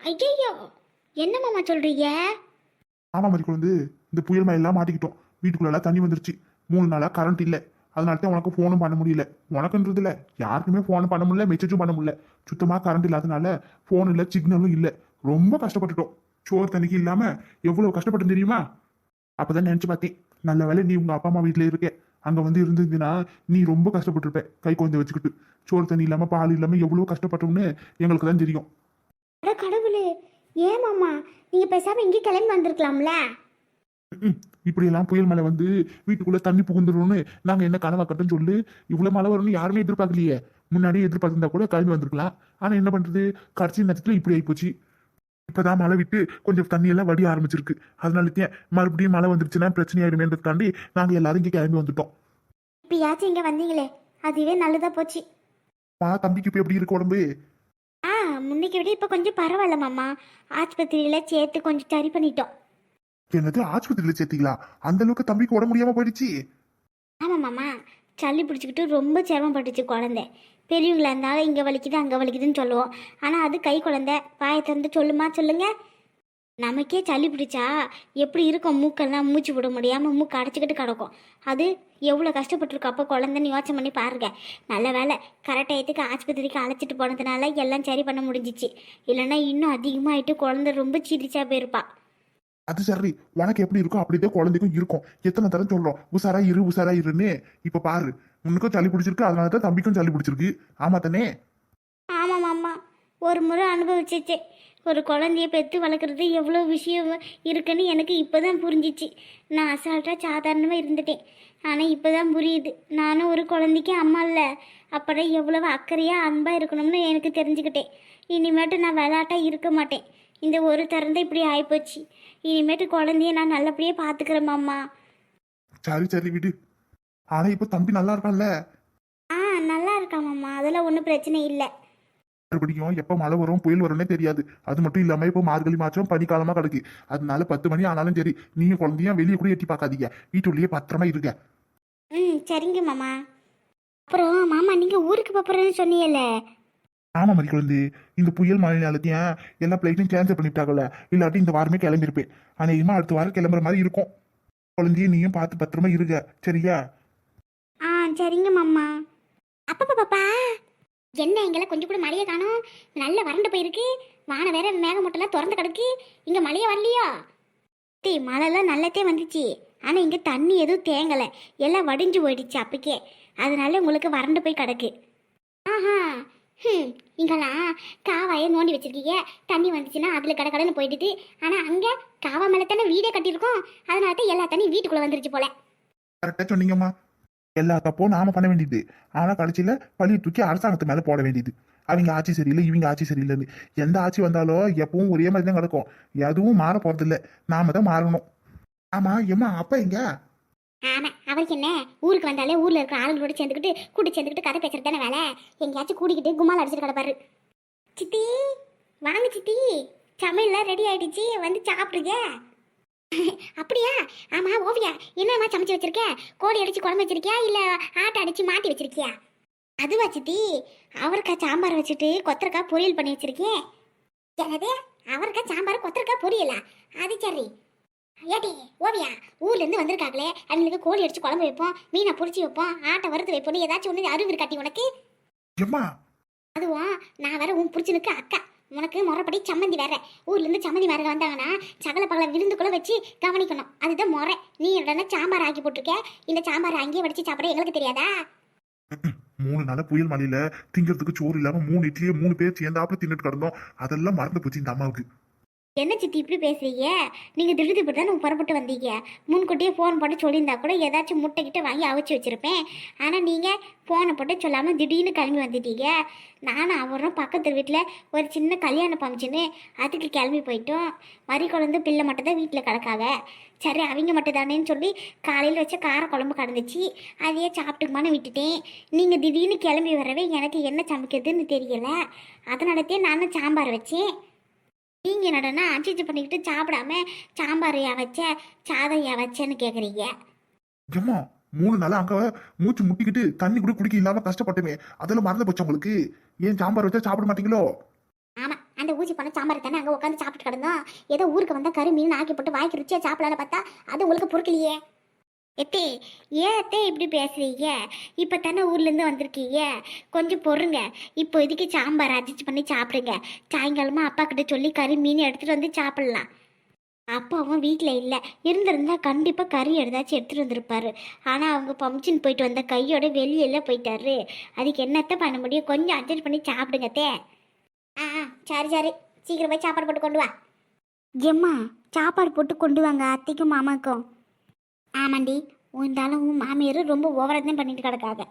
ஐயோ என்ன மாமா சொல்றீங்க? ஆமா மாதிரி குழந்தை இந்த புயல் மழையெல்லாம் மாட்டிக்கிட்டோம். வீட்டுக்குள்ளெல்லாம் தண்ணி வந்துருச்சு. மூணு நாளா கரண்ட் இல்லை. அதனால தான் உனக்கு ஃபோனும் பண்ண முடியல. உனக்குன்றது இல்லை யாருக்குமே ஃபோன் பண்ண முடியல மெசேஜும் பண்ண முடியல. சுத்தமாக கரண்ட் இல்லாதனால ஃபோன் இல்லை சிக்னலும் இல்லை. ரொம்ப கஷ்டப்பட்டுட்டோம். சோறு தண்ணிக்கு இல்லாம எவ்வளவு கஷ்டப்பட்டு தெரியுமா? அப்பதான் நினைச்சு பார்த்தேன். நல்ல வேலை நீ உங்க அப்பா அம்மா வீட்டில் இருக்க. அங்க வந்து இருந்ததுன்னா நீ ரொம்ப கஷ்டப்பட்டுருப்ப கை குழந்தை வச்சுக்கிட்டு. சோறு தண்ணி இல்லாம பால் இல்லாம எவ்வளவு கஷ்டப்பட்டோம்னு எங்களுக்கு தான் தெரியும். ஏன் மாமா? நீங்க பேசாம இங்கே கிளம்பி வந்திருக்கலாம்ல? இப்படியெல்லாம் புயல் மழை வந்து வீட்டுக்குள்ள தண்ணி புகுந்துரும்னு நாங்க என்ன கனவா கட்டுன்னு சொல்லு. இவ்வளவு மழை வரும்னு யாருமே எதிர்பார்க்கலையே. முன்னாடியே எதிர்பார்த்திருந்தா கூட கிளம்பி வந்திருக்கலாம். ஆனா என்ன பண்றது? கடைசி நேரத்துல இப்படி ஆயிப்போச்சு. இப்பதான் மழை விட்டு கொஞ்சம் தண்ணி எல்லாம் வடி ஆரம்பிச்சிருக்கு. அதனால மறுபடியும் மழை வந்துருச்சுன்னா பிரச்சனை ஆயிடுமேன்றதுக்காண்டி நாங்க எல்லாரும் இங்க கிளம்பி வந்துட்டோம். இப்பயாச்சும் இங்க வந்தீங்களே. அதுவே நல்லதா போச்சு. மா தம்பிக்கு இப்ப எப்படி இருக்கு உடம்பு? முன்னைக்கு விட இப்போ கொஞ்சம் பரவாயில்ல மாமா. ஆஸ்பத்திரியில சேர்த்து கொஞ்சம் சரி பண்ணிட்டோம். என்னது ஆஸ்பத்திரியில சேர்த்தீங்களா? அந்த அளவுக்கு தம்பிக்கு உடம்பு முடியாம போயிடுச்சு. ஆமாம் மாமா. சளி பிடிச்சிக்கிட்டு ரொம்ப சிரமப்பட்டுச்சு குழந்தை. பெரியவங்களா இருந்தாலும் இங்கே வலிக்குது அங்கே வலிக்குதுன்னு சொல்லுவோம். ஆனால் அது கை குழந்தை. வாயை திறந்து சொல்லுமா சொல்லுங்க. நமக்கே சளி பிடிச்சா எப்படி இருக்கும் மூக்கெல்லாம் மூச்சு விட முடியாமல் மூக்கு அடைச்சிக்கிட்டு கிடக்கும். அது எவ்வளோ கஷ்டப்பட்டுருக்கோம். அப்போ குழந்தைன்னு யோசனை பண்ணி பாருங்க. நல்ல வேலை கரெக்டாயத்துக்கு ஆஸ்பத்திரிக்கு அழைச்சிட்டு போனதுனால எல்லாம் சரி பண்ண முடிஞ்சிச்சு. இல்லைன்னா இன்னும் அதிகமாகிட்டு குழந்தை ரொம்ப சிரிச்சா போயிருப்பா. அது சரி. உனக்கு எப்படி இருக்கோ அப்படிதான் குழந்தைக்கும் இருக்கும். எத்தனை தரம் சொல்றோம். உசாரா இரு உசாரா இருன்னு. இப்ப பாரு. உனக்கும் சளி பிடிச்சிருக்கு. அதனால தான் தம்பிக்கும் சளி பிடிச்சிருக்கு. ஆமா தானே? ஒரு முறை அனுபவிச்சிச்சு. ஒரு குழந்தைய பெற்று வளர்க்குறது எவ்வளோ விஷயம் இருக்குன்னு எனக்கு இப்போ தான் புரிஞ்சிச்சு. நான் அசால்ட்டாக சாதாரணமாக இருந்துட்டேன். ஆனால் இப்போ தான் புரியுது. நானும் ஒரு குழந்தைக்கு அம்மா இல்லை. அப்புறம் எவ்வளவு அக்கறையாக அன்பாக இருக்கணும்னு எனக்கு தெரிஞ்சுக்கிட்டேன். இனிமேட்டு நான் விளையாட்டாக இருக்க மாட்டேன். இந்த ஒரு தரம் இப்படி ஆகிப்போச்சு இனிமேட்டு குழந்தைய நான் நல்லபடியாக பார்த்துக்கிறேன் மாமா. சரி சரி விடு. ஆனா இப்ப தம்பி நல்லா இருக்கான்ல? ஆ நல்லா இருக்கா மாமா. அதெல்லாம் ஒன்றும் பிரச்சனை இல்லை. மறுபடியும் எப்ப மழை வரும் புயல் வரும்னே தெரியாது. அது மட்டும் இல்லாம இப்போ மார்கழி மாற்றம் பனிக்காலமா கிடக்கு. அதனால பத்து மணி ஆனாலும் சரி நீங்க குழந்தையும் வெளியே கூட எட்டி பார்க்காதீங்க. வீட்டுள்ளேயே பத்திரமா இருங்க. ம் சரிங்க மாமா. அப்புறம் மாமா நீங்கள் ஊருக்கு போகிறேன்னு சொன்னீங்கல்ல. ஆமா மாதிரி குழந்தை. இந்த புயல் மழைனாலத்தையும் எல்லா பிளைட்டையும் கேன்சல் பண்ணிட்டாங்கல்ல. இல்லாட்டி இந்த வாரமே கிளம்பியிருப்பேன் அநேகமா அடுத்த வாரம் கிளம்புற மாதிரி இருக்கும். குழந்தைய நீயும் பார்த்து பத்திரமா இருங்க. சரியா? ஆ சரிங்க மாமா. அப்பா பாப்பா என்ன இங்கெல்லாம் கொஞ்சம் கூட மழையை காணும்? நல்ல வறண்டு போயிருக்கு. வானம் வேற மேகமூட்டெல்லாம் திறந்து கிடக்கு. இங்கே மழையே வரலையா? டீ மழைலாம் நல்லதே வந்துச்சு. ஆனால் இங்கே தண்ணி எதுவும் தேங்கலை. எல்லாம் வடிஞ்சு போயிடுச்சு அப்பக்கே. அதனால உங்களுக்கு வறண்டு போய் கிடக்கு. ஆஹா. ம் இங்கெல்லாம் காவாயை நோண்டி வச்சிருக்கீங்க. தண்ணி வந்துச்சுன்னா அதில் கடை கடைன்னு போயிடுது. ஆனால் அங்கே காவா மேலே தானே வீடே கட்டியிருக்கோம். அதனால தான் எல்லா தண்ணியும் வீட்டுக்குள்ளே வந்துருச்சு போல. கரெக்டாக சொன்னீங்கம்மா. எல்லா தப்பும் நாம பண்ண வேண்டியது. ஆனா கடைசியில பழிய தூக்கி அரசாங்கத்து மேல போட வேண்டியது. அவங்க ஆட்சி சரியில்லை இவங்க ஆட்சி சரியில்லைன்னு. எந்த ஆட்சி வந்தாலும் எப்பவும் ஒரே மாதிரி தான் கிடக்கும் எதுவும் மாற போறதில்ல. நாம தான் மாறணும். ஆமா ஏம்மா அப்பா எங்க? ஆமா அவருக்கு என்ன? ஊருக்கு வந்தாலே ஊர்ல இருக்கிற ஆளுங்களோட சேர்ந்துக்கிட்டு கூட்டி சேர்ந்துக்கிட்டு கதை பேசுறது தானே வேலை? எங்கேயாச்சும் கூட்டிக்கிட்டு கும்மால் அடிச்சிட்டு கிடப்பாரு. சித்தி வாங்க சித்தி. சமையல்லாம் ரெடி ஆயிடுச்சு. வந்து சாப்பிடுங்க. அப்படியா? ஆமா ஓவியா என்னம்மா சமைச்சு வச்சிருக்க? கோழி அடிச்சு குழம்பு வச்சிருக்கியா? இல்ல ஆட்டை அடிச்சு மாட்டி வச்சிருக்கியா? அதுவா சித்தி அவரைக்காய் சாம்பார் வச்சுட்டு கொத்தரக்காய் பொரியல் பண்ணி வச்சிருக்கேன் என்னது? அவரைக்காய் சாம்பார் கொத்தரக்காய் பொரியலா? அது சரி. ஏடி ஓவியா ஊர்ல இருந்து வந்திருக்காங்களே. அவங்களுக்கு கோழி அடிச்சு குழம்பு வைப்போம் மீனை பொரிச்சு வைப்போம் ஆட்டை வறுத்து வைப்போம் ஏதாச்சும் ஒன்று அறிவு காட்டி உனக்கு? ஏம்மா அதுவும் நான் வேற உன் புரிச்சனுக்கு அக்கா. உனக்கு முறைப்படி சம்மந்தி வேற. ஊர்லேருந்து சம்மந்தி வேற வந்தாங்கன்னா சகல பகல விருந்துக்குள்ள வச்சு கவனிக்கணும். அதுதான் முறை. நீ உடனே சாம்பார் ஆக்கி போட்டிருக்க? இந்த சாம்பார் அங்கேயே வடிச்சு சாப்பிட எங்களுக்கு தெரியாதா? மூணு நாள புயல் மலையில திங்கிறதுக்கு சோறு இல்லாம மூணு இட்லியே மூணு பேர் சேர்ந்தாப்புல தின்னுட்டு கிடந்தோம். அதெல்லாம் மறந்து போச்சு இந்த அம்மாவுக்கு. என்ன சித்தி இப்படி பேசுறீங்க? நீங்க திடீர் இப்படி தானே புறப்பட்டு வந்தீங்க? முன்கூட்டியே ஃபோன் போட்டு சொல்லியிருந்தா கூட ஏதாச்சும் முட்டை கிட்ட வாங்கி அவிச்சு வச்சிருப்பேன். ஆனா நீங்க ஃபோனை போட்டு சொல்லாம திடீர்னு கிளம்பி வந்துட்டீங்க. நானும் அவரும் பக்கத்து வீட்டில் ஒரு சின்ன கல்யாணம் ஃபங்க்ஷனு அதுக்கு கிளம்பி போயிட்டோம். மறி குழந்தை பிள்ளை மட்டும் தான் வீட்டில் கிடக்காங்க சரி அவங்க மட்டும் தானேன்னு சொல்லி காலையில் வச்ச கார குழம்பு கடந்துச்சு. அதையே சாப்பிட்டுக்குமான்னு விட்டுட்டேன். நீங்கள் திடீர்னு கிளம்பி வரவே எனக்கு என்ன சமைக்கிறதுன்னு தெரியல. அதனாலத்தே நானும் சாம்பார் வச்சேன். நீங்கள் என்னடனா அச்சிச்சு பண்ணிக்கிட்டு சாப்பிடாம சாம்பார் யா வச்ச சாதம் யா வச்சேன்னு கேட்குறீங்க ஏம்மா மூணு நாளா அங்க மூச்சு முட்டிக்கிட்டு தண்ணி கூட குடிக்க இல்லாம கஷ்டப்பட்டுமே. அதெல்லாம் மறந்து போச்சு உங்களுக்கு? ஏன் சாம்பார் வச்சா சாப்பிட மாட்டீங்களோ? ஆமாம் அந்த ஊசி பண்ண சாம்பார் தானே அங்கே உட்காந்து சாப்பிட்டு கிடந்தோம். ஏதோ ஊருக்கு வந்தால் கறி மீன் ஆக்கி போட்டு வாய்க்கு ருச்சியாக சாப்பிடலான்னு பார்த்தா அது உங்களுக்கு பொறுக்கலையே. எத்தே ஏன் அத்தே இப்படி பேசுறீங்க? இப்போ தானே ஊர்லேருந்து வந்திருக்கீங்க. கொஞ்சம் பொறுங்க. இப்போ இதுக்கு சாம்பார் அட்ஜஸ்ட் பண்ணி சாப்பிடுங்க. சாயங்காலமாக அப்பா கிட்ட சொல்லி கறி மீன் எடுத்துகிட்டு வந்து சாப்பிட்லாம். அப்பாவும் வீட்டில் இல்லை. இருந்திருந்தா கண்டிப்பாக கறி எடுத்தாச்சும் எடுத்துகிட்டு வந்திருப்பாரு. ஆனால் அவங்க பம்ப்ஷன் போயிட்டு வந்த கையோட வெளியெல்லாம் போயிட்டாரு. அதுக்கு என்னத்தை பண்ண முடியும்? கொஞ்சம் அட்ஜஸ்ட் பண்ணி சாப்பிடுங்க தே ஆ சரி சரி. சீக்கிரம் போய் சாப்பாடு போட்டு கொண்டு வா. எம்மா சாப்பாடு போட்டு கொண்டு வாங்க அத்தைக்கும் மாமாக்கும். ஆமாண்டி இருந்தாலும் உன் மாமியார் ரொம்ப ஓவராக தான் பண்ணிட்டு கிடக்காங்க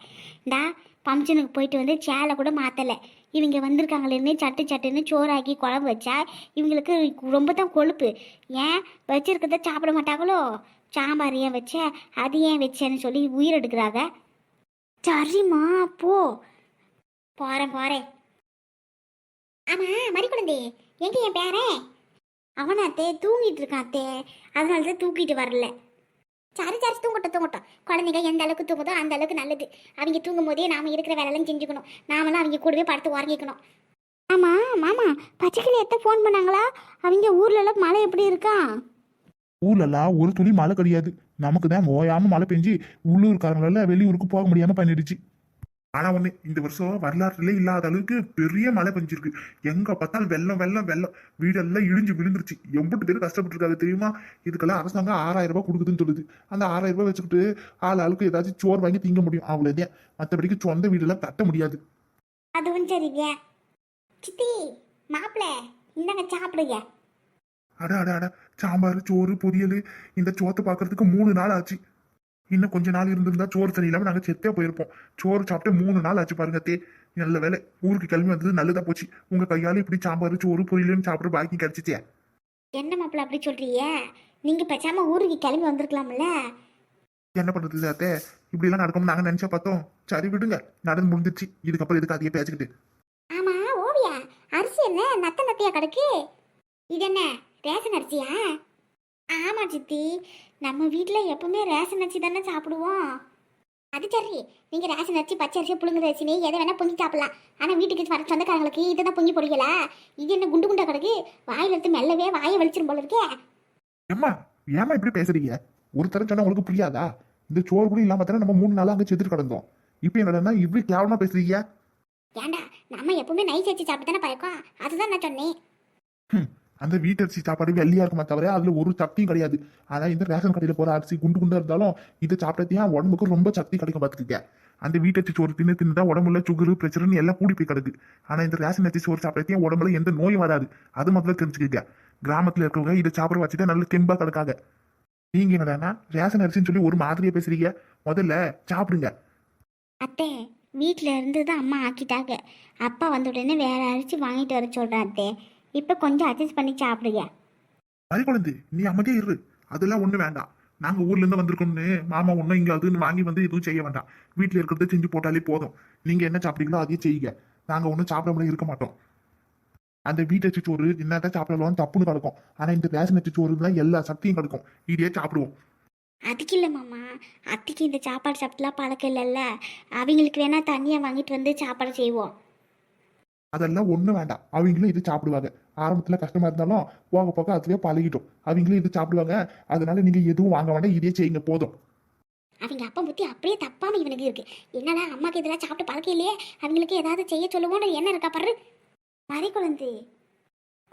டா ஃபங்க்ஷனுக்கு போயிட்டு வந்து சேலை கூட மாற்றலை இவங்க வந்திருக்காங்களேன்னு சட்டு சட்டுன்னு சோறாக்கி குழம்பு வச்சா இவங்களுக்கு ரொம்ப தான் கொழுப்பு. ஏன்? வச்சிருக்கிறத சாப்பிட மாட்டாங்களோ? சாம்பார் ஏன் வச்ச அது ஏன் வச்சேன்னு சொல்லி உயிர் எடுக்கிறாங்க சரிம்மா போ. போகிறேன் போகிறேன் ஆமாம் மறிக்குழந்தை எங்கே என் பேரன்? அவனாத்தே தூங்கிட்டு இருக்காத்தே அதனால தான் தூக்கிட்டு வரல. சரி சரி தூங்கட்டும் தூங்கட்டும். குழந்தைங்க எந்த அளவுக்கு தூங்குதோ அந்த அளவுக்கு நல்லது. அவங்க தூங்கும் போதே நாம இருக்கிற வேலையெல்லாம் செஞ்சுக்கணும். நாமெல்லாம் அவங்க கூடவே படுத்து உறங்கிக்கணும். ஆமா மாமா பச்சைக்கிளி எத்த ஃபோன் பண்ணாங்களா? அவங்க ஊர்ல எல்லாம் மழை எப்படி இருக்கா? ஊர்லலாம் ஒரு துளி மழை கிடையாது. நமக்கு தான் ஓயாம மழை பெஞ்சு உள்ளூர்காரங்களால வெளியூருக்கு போக முடியாம பண்ணிடுச்சு. ஆனா ஒண்ணு இந்த வருஷம் வரலாற்றுல இல்லாத அளவுக்கு பெரிய மழை பெஞ்சிருக்கு. எங்க பார்த்தாலும் வெள்ளம் வெள்ளம் வெள்ளம். வீடெல்லாம் இடிஞ்சு விழுந்துருச்சு. எம்பிட்டு பேர் கஷ்டப்பட்டு இருக்காங்க தெரியுமா? இதுக்கெல்லாம் அரசாங்கம் ஆறாயிரம் ரூபாய் கொடுக்குதுன்னு சொல்லுது. அந்த ஆறாயிரம் ரூபாய் வச்சுக்கிட்டு ஆள் ஆளுக்கு ஏதாச்சும் சோறு வாங்கி திங்க முடியும். அவ்வளோதான் மற்றபடிக்கு சொந்த வீடெல்லாம் கட்ட முடியாது. அதுவும் சரிங்க சித்தி மாப்பிள்ள இந்தாங்க சாப்பிடுங்க. அட அட அட. சாம்பார் சோறு பொரியல். இந்த சோத்தை பார்க்கறதுக்கு மூணு நாள் ஆச்சு. இன்னும் கொஞ்ச நாள் இருந்திருந்தா சோறு இல்லாம நாங்க செத்தே போயிருப்போம். சோறு சாப்பிட்டு மூணு நாள் ஆச்சு பாருங்க தே. நல்ல வேலை ஊருக்கு கிளம்பி வந்தது நல்லதா போச்சு. உங்க கையால இப்படி சாம்பார் சோறு பொரியல்னு சாப்பிட பாக்கி கிடைச்சிச்சே. என்ன மாப்பிள்ள அப்படி சொல்றீங்க? நீங்க பேசாம ஊருக்கு கிளம்பி வந்திருக்கலாம்ல? என்ன பண்றது அத்தே இப்படி எல்லாம் நடக்கும் நாங்க நினைச்சா பார்த்தோம். சரி விடுங்க. நடந்து முடிஞ்சிருச்சு. இதுக்கப்புறம் எதுக்கு அதையே பேசிக்கிட்டு? ஆமா ஓவியா. அரிசி என்ன? நத்த நத்தையா கிடக்கு? இது என்ன? ரேஷன் அரிசியா? ஆமா சித்தி நம்ம வீட்டில் எப்பவுமே ரேஷன் அரிசி தானே சாப்பிடுவோம். அது சரி நீங்க ரேஷன் அரிசி பச்சை அரிசி புழுங்குற அரிசி நீ எதை வேணா பொங்கி சாப்பிடலாம். ஆனா வீட்டுக்கு வர சொந்தக்காரங்களுக்கு இதை தான் பொங்கி பொடிக்கல இது என்ன குண்டு குண்டா கிடக்கு? வாயில எடுத்து மெல்லவே வாயை வலிச்சிரும் போல இருக்கே. ஏம்மா ஏமா இப்படி பேசுறீங்க? ஒரு தரம் சொன்னா உங்களுக்கு புரியாதா? இந்த சோறு கூட இல்லாம தானே நம்ம மூணு நாளா அங்க செத்துட்டு கிடந்தோம். இப்போ என்னடா இப்படி கேவலமா பேசுறீங்க? ஏண்டா நம்ம எப்பவுமே நைஸ் அரிசி சாப்பிட்டு தானே பழக்கம்? அதுதான் நான் சொன்னேன். அந்த வீட்டரிசி சாப்பாடு வெள்ளியா இருக்குமா தவிர அதுல ஒரு சக்தியும் கிடையாது. அதான் இந்த ரேஷன் கடையில போற அரிசி குண்டு குண்டா இருந்தாலும் இதை சாப்பிட்டதையும் உடம்புக்கு ரொம்ப சக்தி கிடைக்கும் பாத்துக்கங்க அந்த வீட்டரிசி சோறு தின்னு தின்னு உடம்புல சுகரு பிரச்சனை எல்லாம் கூடி போய் கிடக்கு. ஆனா இந்த ரேஷன் அரிசி சோறு சாப்பிட்டதையும் உடம்புல எந்த நோயும் வராது? அது முதல்ல தெரிஞ்சுக்கங்க. கிராமத்துல இருக்கவங்க இதை சாப்பிட வச்சுட்டு நல்ல தெம்பா கிடக்காங்க. நீங்க என்னடான்னா ரேஷன் அரிசின்னு சொல்லி ஒரு மாதிரியா பேசுறீங்க. முதல்ல சாப்பிடுங்க. அத்தை வீட்டில் இருந்து தான் அம்மா ஆக்கிட்டாங்க. அப்பா வந்த உடனே வேற அரிசி வாங்கிட்டு வர சொல்கிறேன் இப்போ கொஞ்சம் அட்ஜஸ்ட் பண்ணி சாப்பிடுங்க. மறிக்குழந்து நீ அமைதியா இரு. அதெல்லாம் ஒண்ணு வேண்டாம். நாங்க ஊர்ல இருந்து வந்திருக்கோம்னு மாமா ஒண்ணும் இங்க அதுன்னு வாங்கி வந்து எதுவும் செய்ய வேண்டாம். வீட்டுல இருக்கிறத செஞ்சு போட்டாலே போதும். நீங்க என்ன சாப்பிட்டீங்களோ அதையே செய்யுங்க. நாங்க ஒன்றும் சாப்பிடாமலே இருக்க மாட்டோம். அந்த வீட்டச்சு சோறு என்னதான் சாப்பிடலாம் தப்புன்னு கிடக்கும். ஆனா இந்த ரேஷன் அச்சு சோறுலாம் எல்லா சக்தியும் கிடக்கும். இதையே சாப்பிடுவோம். அதுக்கு இல்லை மாமா. அத்தைக்கு இந்த சாப்பாடு சாப்பிட்டுலாம் பழக்கம் இல்லைல்ல. அவங்களுக்கு வேணா தண்ணியை வாங்கிட்டு வந்து சாப்பாடு செய்வோம். அதெல்லாம் ஒண்ணும் வேண்டாம். அவங்களும் இது சாப்பிடுவாங்க. ஆரம்பத்துல கஷ்டமா இருந்தாலும் போக போக அதுவே பழகிட்டோம் அவங்களும் இது சாப்பிடுவாங்க. அதனால நீங்க எதுவும் வாங்க வேண்டாம். இதையே செய்யுங்க. போதும். அவங்க அப்பா புத்தி அப்படியே தப்பாம இவனுக்கு இருக்கு. என்னடா அம்மாக்கு இதெல்லாம் சாப்பிட்டு பழக்கம் இல்லையே அவங்களுக்கு ஏதாவது செய்ய சொல்லுவோன்னு என்ன இருக்கா பாரு. மறை குழந்தை.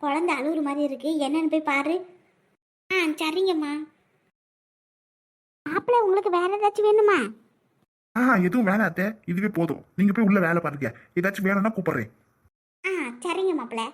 குழந்தை அழுகுற மாதிரி இருக்கு. என்னன்னு போய் பாரு. ஆ சரிங்கம்மா. மாப்பிள்ளை உங்களுக்கு வேற ஏதாச்சும் வேணுமா? ஆ எதுவும் வேணாத்த இதுவே போதும். நீங்க போய் உள்ள வேலை பாருங்க. ஏதாச்சும் வேணும்னா கூப்பிடுறேன். சரிங்க மாப்பிள்ளை.